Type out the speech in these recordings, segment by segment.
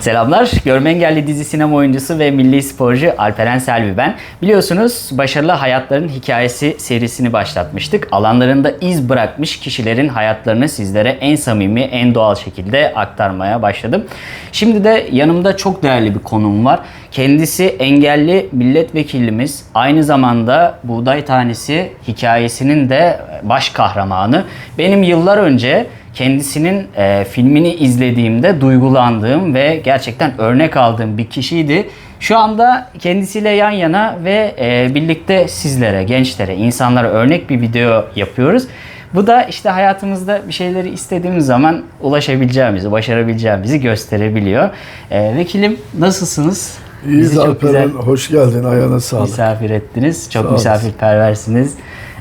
Selamlar. Görme Engelli dizi sinema oyuncusu ve milli sporcu Alperen Selvi ben. Biliyorsunuz Başarılı Hayatların Hikayesi serisini başlatmıştık. Alanlarında iz bırakmış kişilerin hayatlarını sizlere en samimi, en doğal şekilde aktarmaya başladım. Şimdi de yanımda çok değerli bir konuğum var. Kendisi engelli milletvekilimiz. Aynı zamanda Buğday Tanesi hikayesinin de baş kahramanı. Benim yıllar önce kendisinin e, filmini izlediğimde duygulandığım ve gerçekten örnek aldığım bir kişiydi. Şu anda kendisiyle yan yana ve e, birlikte sizlere, gençlere, insanlara örnek bir video yapıyoruz. Bu da işte hayatımızda bir şeyleri istediğimiz zaman ulaşabileceğimizi, başarabileceğimizi gösterebiliyor. E, vekilim nasılsınız? İyiyiz Alperen, hoş geldin, ayağına sağlık. misafir ettiniz. Çok Sağ misafirperversiniz.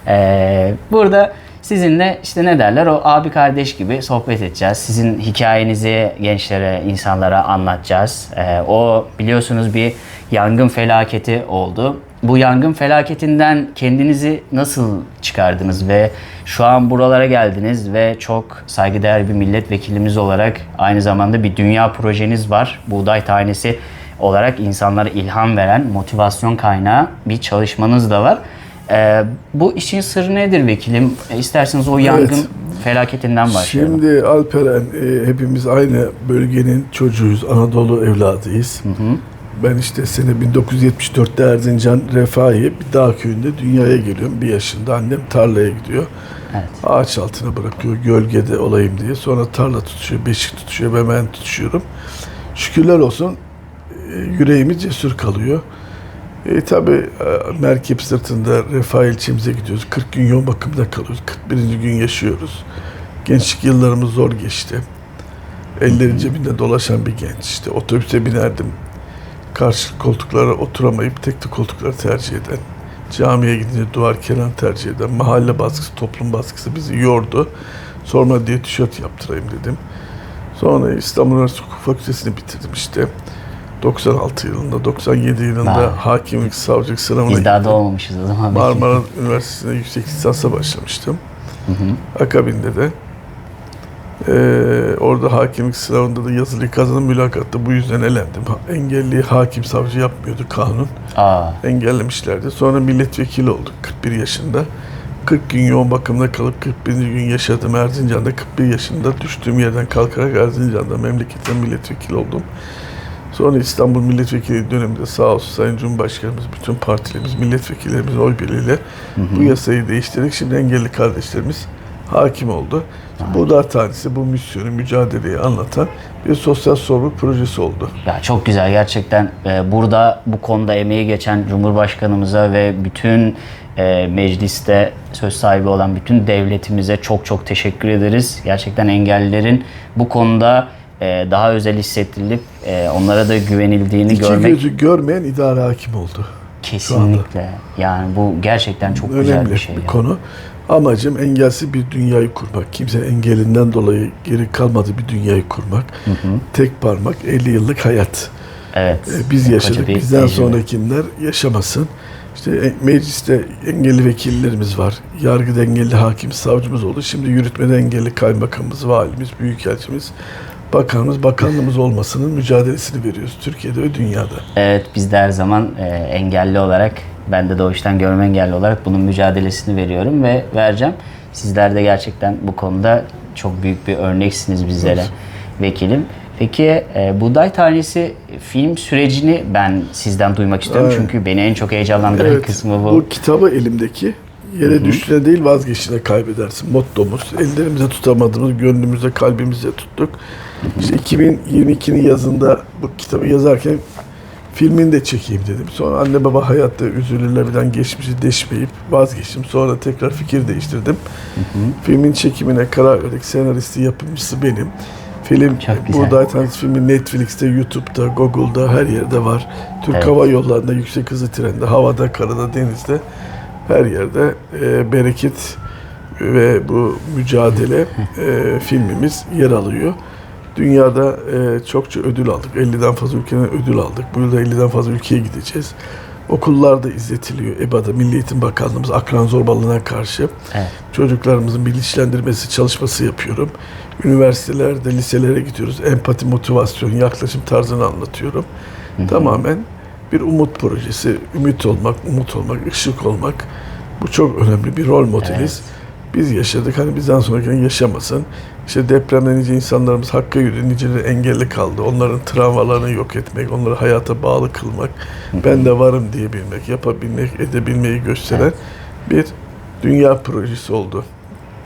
Ee, burada sizinle işte ne derler o abi kardeş gibi sohbet edeceğiz. Sizin hikayenizi gençlere, insanlara anlatacağız. Ee, o biliyorsunuz bir yangın felaketi oldu. Bu yangın felaketinden kendinizi nasıl çıkardınız ve şu an buralara geldiniz ve çok saygıdeğer bir milletvekilimiz olarak aynı zamanda bir dünya projeniz var. Buğday Tanesi olarak insanlara ilham veren, motivasyon kaynağı bir çalışmanız da var. Ee, bu işin sırrı nedir vekilim? E, isterseniz o yangın felaketinden başlayalım. Şimdi Alperen, e, hepimiz aynı bölgenin çocuğuyuz, Anadolu evladıyız. Ben işte sene 1974'te Erzincan Refahi bir dağ köyünde dünyaya geliyorum. Bir yaşında annem tarlaya gidiyor. Evet. Ağaç altına bırakıyor, gölgede olayım diye. Sonra tarla tutuşuyor, beşik tutuşuyor ve ben tutuşuyorum. Şükürler olsun e, yüreğimiz cesur kalıyor. E, tabi e, merkep sırtında Refah ilçemize gidiyoruz. 40 gün yoğun bakımda kalıyoruz. 41. gün yaşıyoruz. Gençlik yıllarımız zor geçti. Elleri cebinde dolaşan bir genç işte. Otobüse binerdim. Karşı koltuklara oturamayıp tekli koltukları tercih eden. Camiye gidince duvar kenar tercih eden. Mahalle baskısı, toplum baskısı bizi yordu. Sonra diye tişört yaptırayım dedim. Sonra İstanbul Üniversitesi Hukuk Fakültesini bitirdim işte. 96 yılında, 97 yılında Vay. hakimlik, savcılık sınavına Biz daha girdim. doğmamışız o zaman. Marmara Üniversitesi'nde yüksek lisansa başlamıştım. Akabinde de eee, orada hakimlik sınavında da yazılı kazanım mülakatta bu yüzden elendim. Ha- Engelli hakim savcı yapmıyordu kanun. Aa, Engellemişlerdi. Sonra milletvekili olduk 41 yaşında. 40 gün yoğun bakımda kalıp 41. gün yaşadım Erzincan'da. 41 yaşında düştüğüm yerden kalkarak Erzincan'da memleketten milletvekili oldum. Sonra İstanbul milletvekili döneminde sağ olsun Sayın Cumhurbaşkanımız, bütün partilerimiz, milletvekillerimiz oy birliğiyle bu yasayı değiştirdik. Şimdi engelli kardeşlerimiz hakim oldu. Bu da tanesi bu misyonu, mücadeleyi anlatan bir sosyal sorumluluk projesi oldu. ya çok güzel gerçekten. Ee, burada bu konuda emeği geçen Cumhurbaşkanımıza ve bütün e, mecliste söz sahibi olan bütün devletimize çok çok teşekkür ederiz. Gerçekten engellilerin bu konuda e, daha özel hissettirilip e, onlara da güvenildiğini İki görmek gözü görmeyen idare hakim oldu. kesinlikle. Yani bu gerçekten çok güzel önemli bir bir, şey. ya. konu. Amacım engelsiz bir dünyayı kurmak. Kimse engelinden dolayı geri kalmadığı bir dünyayı kurmak. Tek parmak 50 yıllık hayat. Evet. Ee, Biz koca yaşadık. bir Bizden tecrübe. sonrakiler yaşamasın. İşte e, mecliste engelli vekillerimiz var. Yargıda engelli hakim, savcımız oldu. Şimdi yürütmede engelli kaymakamımız, valimiz, büyükelçimiz, bakanımız, bakanlığımız olmasının mücadelesini veriyoruz Türkiye'de ve dünyada. Evet biz de her zaman e, engelli olarak ben de doğuştan görme engelli olarak bunun mücadelesini veriyorum ve vereceğim. Sizler de gerçekten bu konuda çok büyük bir örneksiniz bizlere vekilim. Peki e, Buğday Tanesi film sürecini ben sizden duymak istiyorum Evet. çünkü beni en çok heyecanlandıran Evet, kısmı bu. Bu kitabı elimdeki yere düştüğüne değil vazgeçtiğine kaybedersin. Mottomuz. Ellerimize tutamadığımız, gönlümüzde, kalbimizde tuttuk. İşte 2022'nin yazında bu kitabı yazarken filmini de çekeyim dedim. Sonra anne baba hayatta üzülürler birden geçmişi deşmeyip vazgeçtim. Sonra tekrar fikir değiştirdim. Filmin çekimine karar verdik. Senaristi, yapımcısı benim. Film. Buğday filmi Netflix'te, YouTube'da, Google'da her yerde var. Türk Evet. Hava Yolları'nda, yüksek hızlı trende, havada, karada, denizde her yerde e, bereket ve bu mücadele e, filmimiz yer alıyor. Dünyada e, çokça ödül aldık. 50'den fazla ülkeden ödül aldık. Bu yılda 50'den fazla ülkeye gideceğiz. Okullarda izletiliyor. EBA'da Milli Eğitim Bakanlığımız akran zorbalığına karşı Evet. çocuklarımızın bilinçlendirmesi çalışması yapıyorum. Üniversitelerde, liselere gidiyoruz. Empati, motivasyon, yaklaşım tarzını anlatıyorum. Tamamen bir umut projesi. Ümit olmak, umut olmak, ışık olmak. Bu çok önemli bir rol modeliz. Biz yaşadık. Hani bizden sonrakiler yaşamasın. İşte depremde nice insanlarımız hakka yürüdü, niceleri engelli kaldı. Onların travmalarını yok etmek, onları hayata bağlı kılmak, ben de varım diyebilmek, yapabilmek, edebilmeyi gösteren bir dünya projesi oldu.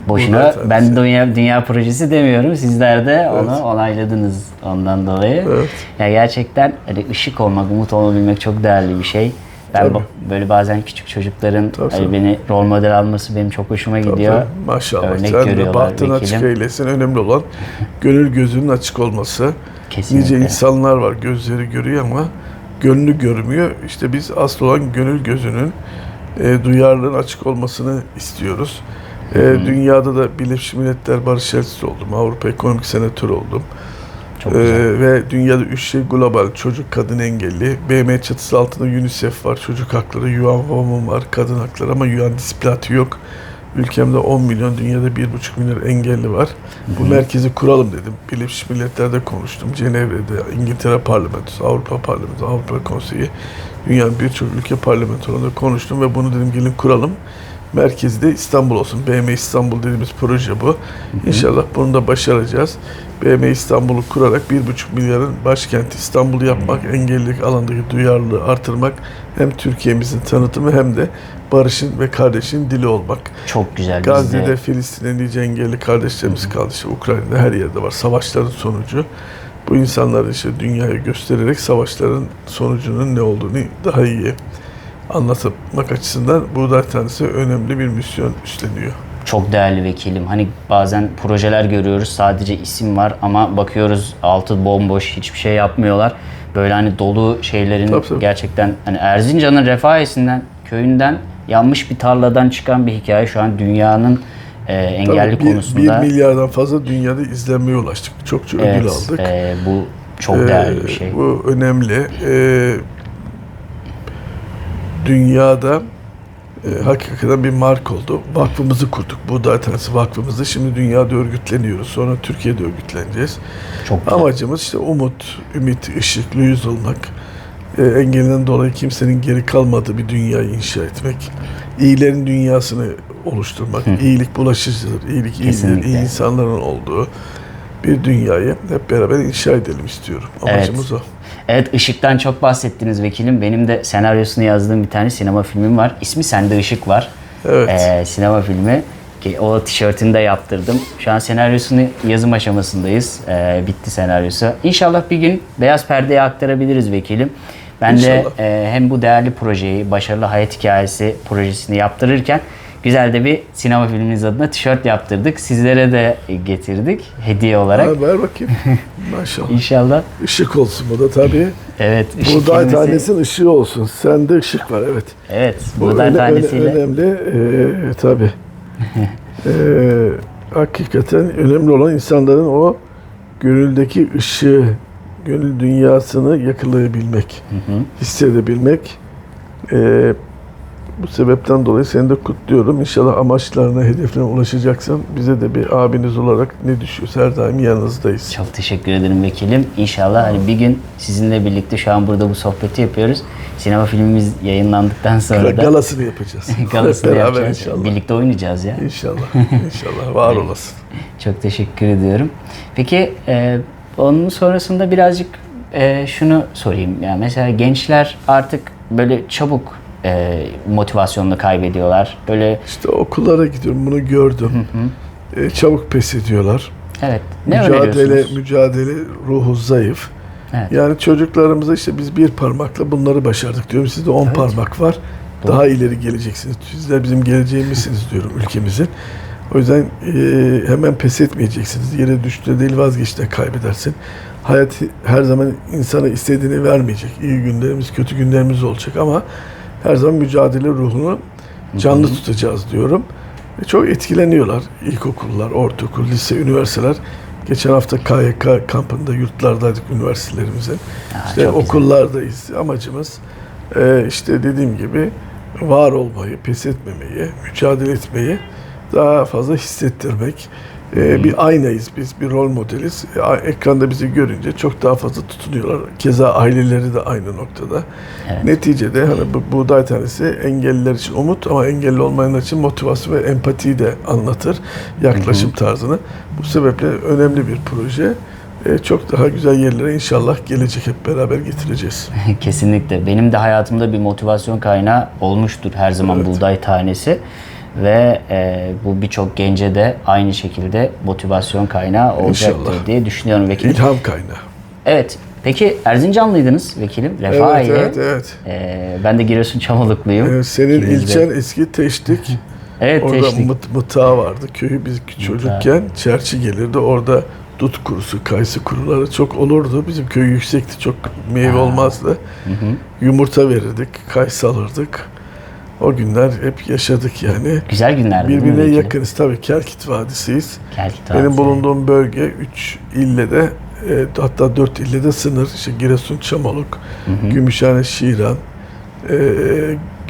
Boşuna ben dünya, dünya projesi demiyorum. Sizler de onu onayladınız ondan dolayı. Evet. Ya gerçekten hani ışık olmak, umut olabilmek çok değerli bir şey. Ben Tabii. bu- böyle bazen küçük çocukların Tabii, hani tabii. beni rol model alması benim çok hoşuma gidiyor. Tabii, maşallah. Örnek Sen görüyorlar bahtın açık eylesin. Önemli olan gönül gözünün açık olması. Kesinlikle. Nice insanlar var gözleri görüyor ama gönlü görmüyor. İşte biz asıl olan gönül gözünün e, duyarlılığın açık olmasını istiyoruz. E, dünyada da Birleşmiş Milletler Barış Elçisi oldum. Avrupa Ekonomik Senatörü oldum. Çok Ee, güzel. ve dünyada üç şey global çocuk kadın engelli. BM çatısı altında UNICEF var, çocuk hakları, UN Women var, kadın hakları ama UN disiplinatı yok. Ülkemde 10 milyon, dünyada 1,5 milyon engelli var. Bu merkezi kuralım dedim. Birleşmiş Milletler'de konuştum. Cenevre'de, İngiltere Parlamentosu, Avrupa Parlamentosu, Avrupa Konseyi, dünyanın birçok ülke parlamentolarında konuştum ve bunu dedim gelin kuralım. Merkezi de İstanbul olsun. BM İstanbul dediğimiz proje bu. İnşallah bunu da başaracağız. BM İstanbul'u kurarak 1,5 milyarın başkenti İstanbul'u yapmak, engellilik alandaki duyarlılığı artırmak hem Türkiye'mizin tanıtımı hem de barışın ve kardeşin dili olmak. Çok güzel. Biz Gazze'de, de Filistin'de nice engelli kardeşlerimiz kaldı. İşte Ukrayna'da her yerde var. Savaşların sonucu. Bu insanlar işte dünyaya göstererek savaşların sonucunun ne olduğunu daha iyi anlatmak açısından Buğday Tanrısı önemli bir misyon üstleniyor. çok değerli vekilim. Hani bazen projeler görüyoruz sadece isim var ama bakıyoruz altı bomboş hiçbir şey yapmıyorlar. Böyle hani dolu şeylerin Tabii, tabii. gerçekten hani Erzincan'ın Refahiyesi'nden köyünden yanmış bir tarladan çıkan bir hikaye şu an dünyanın e, engelli Tabii bir- konusunda Bir milyardan fazla dünyada izlenmeye ulaştık. Çokça ödül evet, aldık. e, bu çok Ee, değerli bir şey. Bu önemli. Ee, dünyada e, hakikaten bir mark oldu. Vakfımızı kurduk. Buğday Tanrısı Vakfımızı. Şimdi dünyada örgütleniyoruz. Sonra Türkiye'de örgütleneceğiz. Çok güzel. Amacımız işte umut, ümit, ışık, yüz olmak. E, engelinden dolayı kimsenin geri kalmadığı bir dünyayı inşa etmek. İyilerin dünyasını oluşturmak. İyilik bulaşıcıdır. İyilik iyidir. Kesinlikle. iyi insanların olduğu bir dünyayı hep beraber inşa edelim istiyorum. Amacımız o. Evet ışıktan çok bahsettiniz vekilim. Benim de senaryosunu yazdığım bir tane sinema filmim var. İsmi Sende Işık var. Evet. Ee, sinema filmi. Ki O tişörtünü de yaptırdım. Şu an senaryosunu yazım aşamasındayız. Ee, bitti senaryosu. İnşallah bir gün beyaz perdeye aktarabiliriz vekilim. Ben de İnşallah. e, hem bu değerli projeyi, Başarılı Hayat Hikayesi projesini yaptırırken güzel de bir sinema filmimiz adına tişört yaptırdık. Sizlere de getirdik hediye olarak. Ha, ver bakayım. Maşallah. İnşallah. Işık olsun bu da tabii. Evet. Buğday kelimesi- tanesinin ışığı olsun. Sende ışık var evet. Evet. Bu Buğday öne- tanesiyle. önemli. Ee, tabii. Ee, hakikaten önemli olan insanların o gönüldeki ışığı, gönül dünyasını yakalayabilmek, hissedebilmek. Ee, bu sebepten dolayı seni de kutluyorum. İnşallah amaçlarına, hedeflerine ulaşacaksın. Bize de bir abiniz olarak ne düşüyorsa her daim yanınızdayız. Çok teşekkür ederim vekilim. İnşallah hani bir gün sizinle birlikte şu an burada bu sohbeti yapıyoruz. Sinema filmimiz yayınlandıktan sonra da Galasını yapacağız. galasını beraber yapacağız. inşallah. Birlikte oynayacağız ya. İnşallah. İnşallah. Var olasın. Çok teşekkür ediyorum. Peki e, onun sonrasında birazcık e, şunu sorayım. Yani mesela gençler artık böyle çabuk e, motivasyonunu kaybediyorlar. Böyle İşte okullara gidiyorum bunu gördüm. Ee, çabuk pes ediyorlar. evet ne mücadele öneriyorsunuz? mücadele ruhu zayıf. Evet. Yani çocuklarımıza işte biz bir parmakla bunları başardık diyorum. Sizde on parmak var. Daha ileri geleceksiniz. Sizler bizim geleceğimizsiniz diyorum ülkemizin. O yüzden e, hemen pes etmeyeceksiniz. Yere düştüğünde değil vazgeçte kaybedersin. Hayat her zaman insana istediğini vermeyecek. İyi günlerimiz, kötü günlerimiz olacak ama her zaman mücadele ruhunu canlı tutacağız diyorum. Ve çok etkileniyorlar. İlkokullar, ortaokul, lise, üniversiteler. Geçen hafta KYK kampında yurtlardaydık üniversitelerimizin. Ya, işte çok güzel. okullardayız. Amacımız e, işte dediğim gibi var olmayı, pes etmemeyi, mücadele etmeyi daha fazla hissettirmek. E, bir aynayız biz, bir rol modeliz. E, a- ekranda bizi görünce çok daha fazla tutunuyorlar. Keza aileleri de aynı noktada. Evet. Neticede hani bu buğday tanesi engelliler için umut ama engelli olmayanlar için motivasyon ve empatiyi de anlatır. Yaklaşım tarzını. Bu sebeple önemli bir proje. E, çok daha güzel yerlere inşallah gelecek hep beraber getireceğiz. Kesinlikle. Benim de hayatımda bir motivasyon kaynağı olmuştur her zaman buğday tanesi. Ve e, bu birçok gence de aynı şekilde motivasyon kaynağı olacaktır İnşallah. diye düşünüyorum vekilim. İlham kaynağı. Evet. Peki Erzincanlıydınız vekilim. Evet, Refahiye. evet, evet. E, ben de Giresun Çamalıklıyım. Ee, senin İkimiz de. ilçen eski Teştik. Evet Orada Teştik. mıt, mıtağı vardı. Köyü biz çocukken çerçi gelirdi. Orada dut kurusu, kayısı kuruları çok olurdu. Bizim köy yüksekti. Çok meyve olmazdı. Yumurta verirdik, kayısı alırdık. O günler hep yaşadık yani. Güzel günlerdi değil mi Birbirine yakınız. Tabii Kelkit Vadisi'yiz. Benim Vadisi. bulunduğum bölge 3 ille de e, hatta 4 ille de sınır. İşte Giresun, Çamaluk, Gümüşhane, Şiran, e,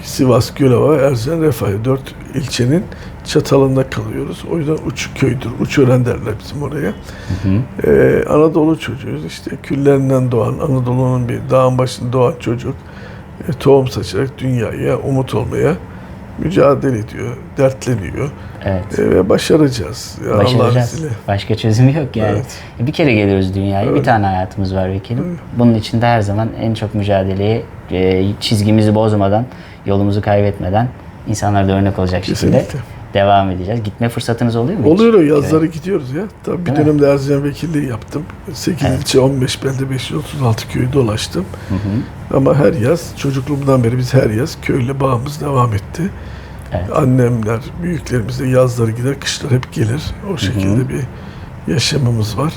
Sivas, Gölova, Erzincan, Refah'ı 4 ilçenin çatalında kalıyoruz. O yüzden uç köydür. Uç ören derler bizim oraya. E, Anadolu çocuğuyuz. İşte küllerinden doğan, Anadolu'nun bir dağın başında doğan çocuk tohum saçarak dünyaya umut olmaya mücadele ediyor, dertleniyor. Evet. E, ve başaracağız. Ya Başaracağız. Başka çözümü yok yani. Evet. Bir kere geliyoruz dünyaya. Bir Evet. tane hayatımız var vekilim. Bunun için de her zaman en çok mücadeleyi e, çizgimizi bozmadan, yolumuzu kaybetmeden insanlara da örnek olacak şekilde Kesinlikle. Devam edeceğiz. Gitme fırsatınız oluyor mu hiç? Oluyor o yazları gidiyoruz ya. Tabii bir dönemde Erzincan vekilliği yaptım. 8 ilçe 15 belde 536 köyü dolaştım. Ama her yaz çocukluğumdan beri biz her yaz köyle bağımız devam etti. Evet. Annemler, büyüklerimiz de yazları gider, kışlar hep gelir. O şekilde bir yaşamımız var.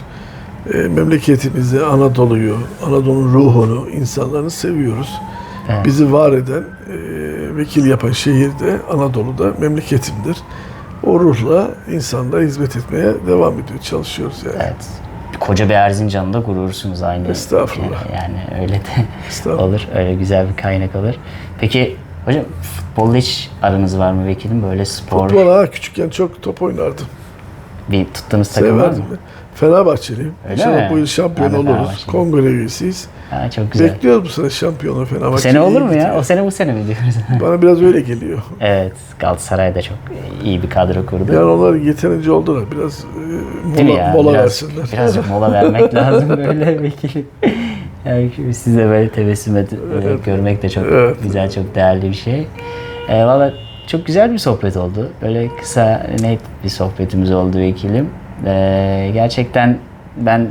E, memleketimizi, Anadolu'yu, Anadolu'nun ruhunu, insanlarını seviyoruz. Evet. Bizi var eden, e, vekil yapan şehir de Anadolu'da memleketimdir. O ruhla insanlara hizmet etmeye devam ediyor, çalışıyoruz yani. Evet. Koca bir Erzincan'da gurursunuz aynı. Estağfurullah. Yani öyle de olur. Öyle güzel bir kaynak olur. Peki hocam futbolla hiç aranız var mı vekilim? Böyle spor Futbol ha küçükken çok top oynardım. Bir tuttuğunuz takım var mı? Fenerbahçeliyim. Öyle İnşallah mi? bu yıl şampiyon Ben oluruz. Kongre üyesiyiz. Ha, çok güzel. Bekliyoruz bu sene şampiyonu Fenerbahçe. Bu sene olur mu ya? gidiyor. O sene bu sene mi diyoruz? Bana biraz öyle geliyor. evet. Galatasaray da çok iyi bir kadro kurdu. Yani onlar yeterince oldular. Biraz e, mola, ya? mola Biraz- versinler. Birazcık mola vermek lazım böyle vekilim. Yani size böyle tebessüm et, Evet. görmek de çok Evet. güzel, çok değerli bir şey. Ee, Valla çok güzel bir sohbet oldu. Böyle kısa, net bir sohbetimiz oldu vekilim. Ee, gerçekten ben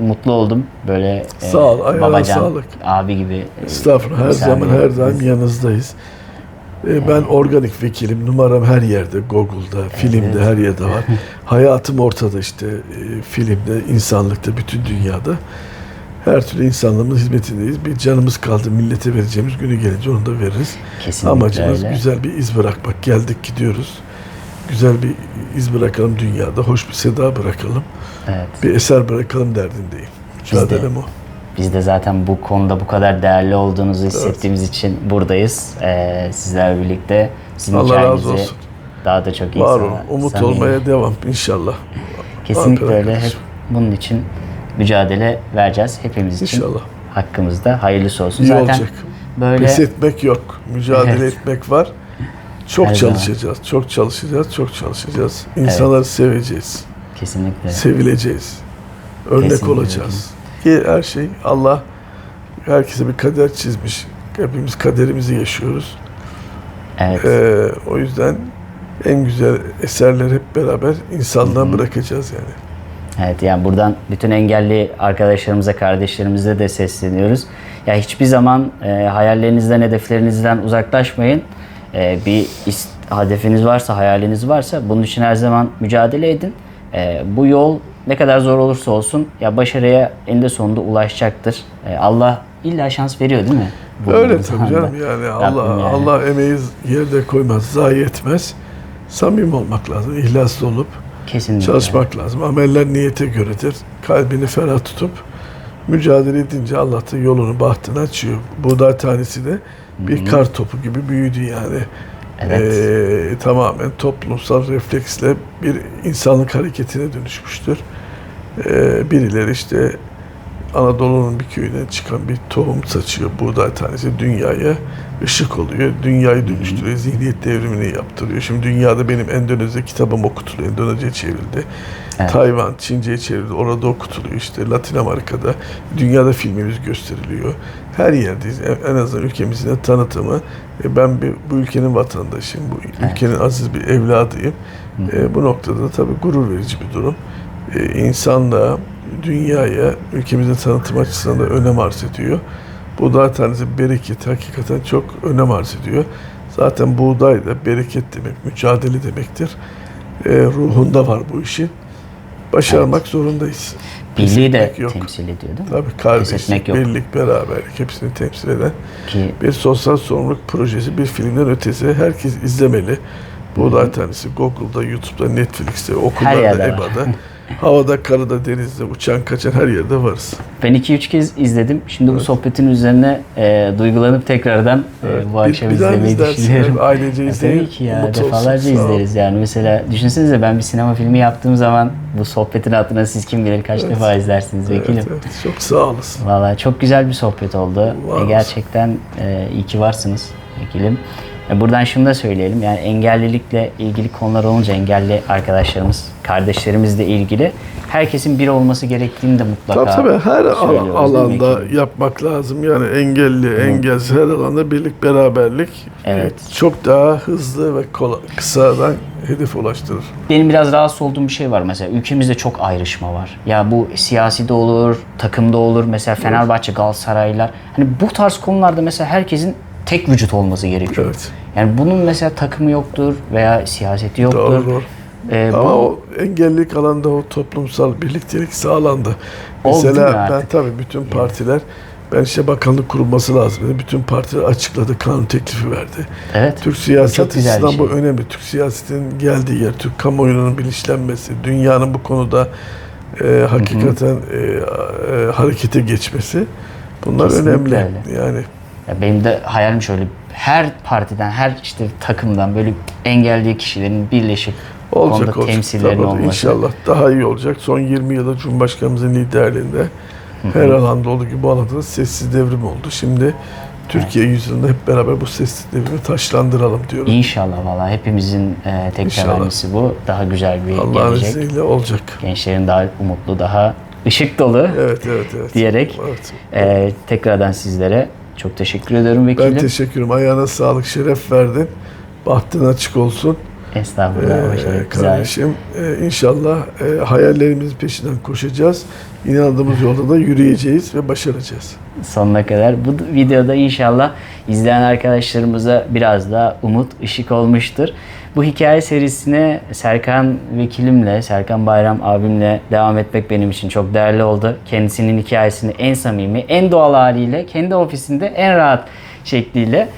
mutlu oldum. Böyle e, Sağ ol, ayağına babacan, sağlık. abi gibi. e, Estağfurullah. Her zaman her daim yanınızdayız. E, Ben organik vekilim. Numaram her yerde. Google'da, filmde, her yerde var. Hayatım ortada işte. e, filmde, insanlıkta, bütün dünyada. Her türlü insanlığımın hizmetindeyiz. Bir canımız kaldı. Millete vereceğimiz günü gelince onu da veririz. Kesinlikle Amacımız öyle. güzel bir iz bırakmak. Geldik gidiyoruz. Güzel bir iz bırakalım dünyada. Hoş bir seda bırakalım. Evet. Bir eser bırakalım derdindeyim. Mücadelem o. Biz de zaten bu konuda bu kadar değerli olduğunuzu hissettiğimiz için buradayız. Ee, sizlerle birlikte sizin Allah razı olsun. daha da çok iyi Var olun. Umut samimi- olmaya devam inşallah. Kesinlikle öyle. Hep bunun için mücadele vereceğiz hepimiz için. İnşallah. Hakkımızda hayırlısı olsun. İyi zaten olacak. böyle Pes etmek yok. Mücadele Evet. etmek var. Çok Her çalışacağız. Çok çalışacağız. Çok çalışacağız. İnsanları seveceğiz. kesinlikle Sevileceğiz. Örnek Kesinlikle. olacağız. Ki her şey Allah herkese bir kader çizmiş. Hepimiz kaderimizi yaşıyoruz. evet. Ee, o yüzden en güzel eserleri hep beraber insanlığa bırakacağız yani. Evet yani buradan bütün engelli arkadaşlarımıza, kardeşlerimize de sesleniyoruz. Ya hiçbir zaman e, hayallerinizden, hedeflerinizden uzaklaşmayın. E, bir hedefiniz varsa, hayaliniz varsa bunun için her zaman mücadele edin. E, bu yol ne kadar zor olursa olsun ya başarıya eninde sonunda ulaşacaktır. E, Allah illa şans veriyor değil mi? Bu- Öyle tabii canım yani Allah yani. Allah emeği yerde koymaz, zayi etmez. Samimi olmak lazım, ihlaslı olup Kesinlikle. çalışmak lazım. Ameller niyete göredir. Kalbini ferah tutup Mücadele edince Allah da yolunu bahtını açıyor. Buğday tanesi de bir kar topu gibi büyüdü yani. Evet. Ee, tamamen toplumsal refleksle bir insanlık hareketine dönüşmüştür. Ee, birileri işte Anadolu'nun bir köyünden çıkan bir tohum saçıyor buğday tanesi dünyaya ışık oluyor. Dünyayı dönüştürüyor, zihniyet devrimini yaptırıyor. Şimdi dünyada benim Endonezya kitabım okutuluyor. Endonezya çevrildi. Evet. Tayvan, Çince'ye çevrildi. Orada okutuluyor işte. Latin Amerika'da, dünyada filmimiz gösteriliyor. Her yerdeyiz. En- azından ülkemizin de tanıtımı. E, Ben bir, bu ülkenin vatandaşıyım. Bu ülkenin aziz bir evladıyım. E, bu noktada da tabii gurur verici bir durum. E, insanlığa, dünyaya, ülkemizin tanıtım açısından da önem arz ediyor. Buğday tanesi bereket hakikaten çok önem arz ediyor. Zaten buğday da bereket demek, mücadele demektir. E, ruhunda var bu işin. Başarmak zorundayız. Pes Birliği de yok. temsil ediyor değil mi? Tabii kardeşlik, birlik, beraberlik hepsini temsil eden Ki bir sosyal sorumluluk projesi, bir filmden ötesi herkes izlemeli. Buğday tanesi Google'da, YouTube'da, Netflix'te, okullarda. EBA'da, havada, karada, denizde, uçan, kaçan her yerde varız. ben 2-3 kez izledim. Şimdi bu sohbetin üzerine e, duygulanıp tekrardan e, bu Bir- akşam bir izlemeyi düşünüyorum. Ailece Ya izleyin. tabii ki ya olsun. defalarca Sağ ol. izleriz yani mesela düşünsenize ben bir sinema filmi yaptığım zaman bu sohbetin altına siz kim bilir kaç defa izlersiniz vekilim. Evet, evet. Çok sağ olasın. Vallahi çok güzel bir sohbet oldu. Var E, olsun. gerçekten e, iyi ki varsınız vekilim. E, buradan şunu da söyleyelim. Yani engellilikle ilgili konular olunca engelli arkadaşlarımız, kardeşlerimizle ilgili herkesin bir olması gerektiğini de mutlaka Tabii tabii her al- alanda yapmak lazım. Yani engelli, engelsiz her alanda birlik, beraberlik Evet. çok daha hızlı ve kolay, kısadan hedef ulaştırır. Benim biraz rahatsız olduğum bir şey var mesela. Ülkemizde çok ayrışma var. Ya bu siyasi de olur, takımda olur. Mesela Fenerbahçe, Galatasaraylar. Hani bu tarz konularda mesela herkesin tek vücut olması gerekiyor. Evet. Yani bunun mesela takımı yoktur veya siyaseti yoktur. Doğru doğru. Ee, bu Ama o engellilik alanda o toplumsal birliktelik sağlandı. Mesela ben tabii bütün partiler ben işte bakanlık kurulması lazım dedi. Bütün partiler açıkladı, kanun teklifi verdi. evet. Türk siyaseti açısından bu şey. önemli. Türk siyasetinin geldiği yer, Türk kamuoyunun bilinçlenmesi, dünyanın bu konuda e, hakikaten e, e, harekete geçmesi bunlar Kesinlikle önemli. öyle. Yani Ya benim de hayalim şöyle her partiden, her işte takımdan böyle engelli kişilerin birleşip olacak olacak. temsillerinin Tabii, olması. İnşallah daha iyi olacak. Son 20 yılda Cumhurbaşkanımızın liderliğinde her alanda olduğu gibi bu alanda da sessiz devrim oldu. Şimdi Türkiye yüzyılında hep beraber bu sessiz devrimi taşlandıralım diyorum. İnşallah valla hepimizin e, tek temennisi bu. Daha güzel bir Allah'ın gelecek. izniyle olacak. Gençlerin daha umutlu, daha ışık dolu Evet evet evet. diyerek Evet. e, tekrardan sizlere çok teşekkür ediyorum vekilim. Ben teşekkür ederim. Ayağına sağlık, şeref verdin. Bahtın açık olsun. Estağfurullah. Ee, kardeşim Ee, inşallah e, hayallerimizin peşinden koşacağız. İnandığımız yolda da yürüyeceğiz ve başaracağız. sonuna kadar. Bu videoda inşallah izleyen arkadaşlarımıza biraz daha umut, ışık olmuştur. Bu hikaye serisine Serkan Vekilimle, Serkan Bayram abimle devam etmek benim için çok değerli oldu. Kendisinin hikayesini en samimi, en doğal haliyle, kendi ofisinde en rahat şekliyle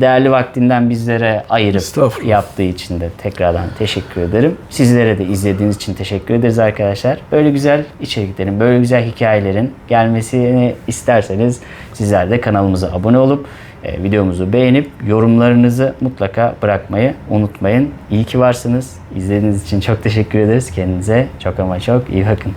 değerli vaktinden bizlere ayırıp yaptığı için de tekrardan teşekkür ederim. Sizlere de izlediğiniz için teşekkür ederiz arkadaşlar. Böyle güzel içeriklerin, böyle güzel hikayelerin gelmesini isterseniz sizler de kanalımıza abone olup videomuzu beğenip yorumlarınızı mutlaka bırakmayı unutmayın. İyi ki varsınız. İzlediğiniz için çok teşekkür ederiz. Kendinize çok ama çok iyi bakın.